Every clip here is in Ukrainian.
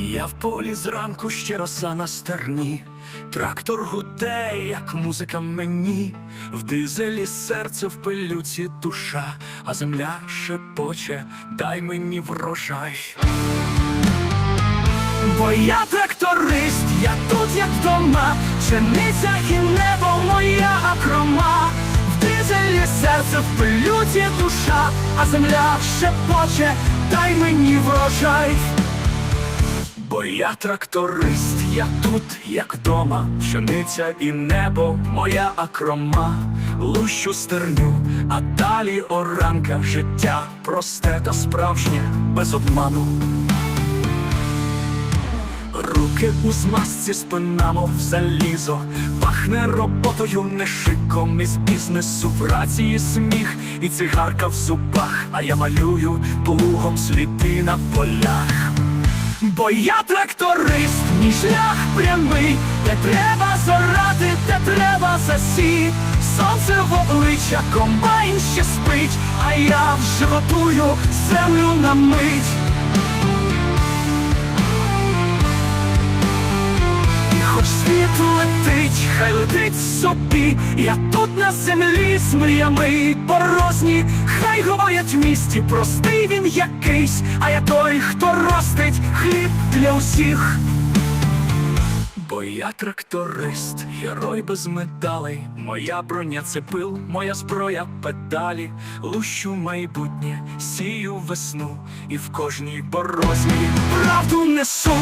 Я в полі зранку ще роса на стерні, трактор гуде, як музика мені, в дизелі серце в пилюці душа, а земля шепоче, дай мені врожай. Бо я тракторист, я тут як вдома, пшениця і небо моя акрома, в дизелі серце в пилюці душа, а земля шепоче, дай мені врожай. Бо я тракторист, я тут, як дома, пшениця і небо, моя акрома, лущу стерню, а далі оранка, життя просте та справжнє, без обману. Руки у змазці, спина, мов залізо, пахне роботою, не шиком. Із бізнесу, в рації сміх. І цигарка в зубах, а я малюю плугом сліди на полях. Бо я тракторист, мій шлях прямий, де треба зорати, де треба засі. Сонце в обличчя, комбайн ще спить, а я вже готую землю на мить. І хоч світ летить, хай летить собі, я тут на землі з мріями порозні, в місті, простий він якийсь, а я той, хто ростить хліб для усіх. Бо я тракторист, герой без медалей, моя броня це пил, моя зброя педалі, лущу майбутнє, сію весну, і в кожній борозні правду несу.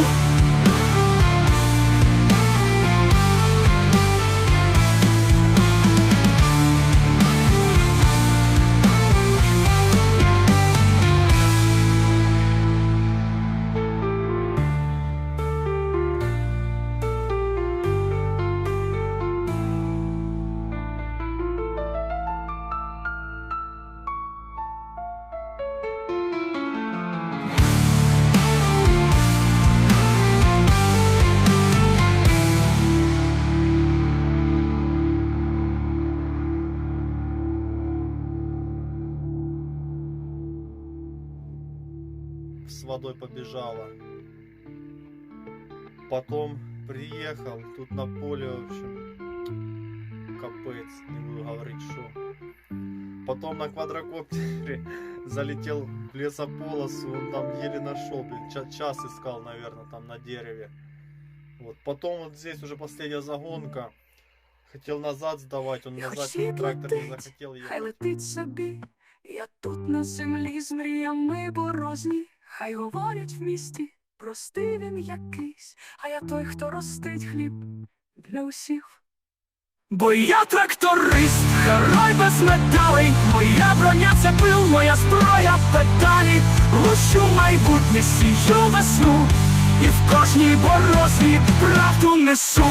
водой побежала. Потом приехал, тут на поле, в общем, капец, не буду говорить, что. Потом на квадрокоптере залетел в лесополосу, он там еле нашел, блин, ча- час искал, наверное, там на дереве. Вот. Потом вот здесь уже последняя загонка. Хотел назад сдавать, он И назад хоть свет трактор не летить, захотел ехать. Хай летить собі, я тут на землі з мріями борозні, Хай говорять в місті, простий він якийсь, а я той, хто ростить хліб для усіх. Бо я тракторист, герой без медалей, моя броня це пил, моя зброя педалі, лущу майбутнє, сію весну, і в кожній борозні правду несу.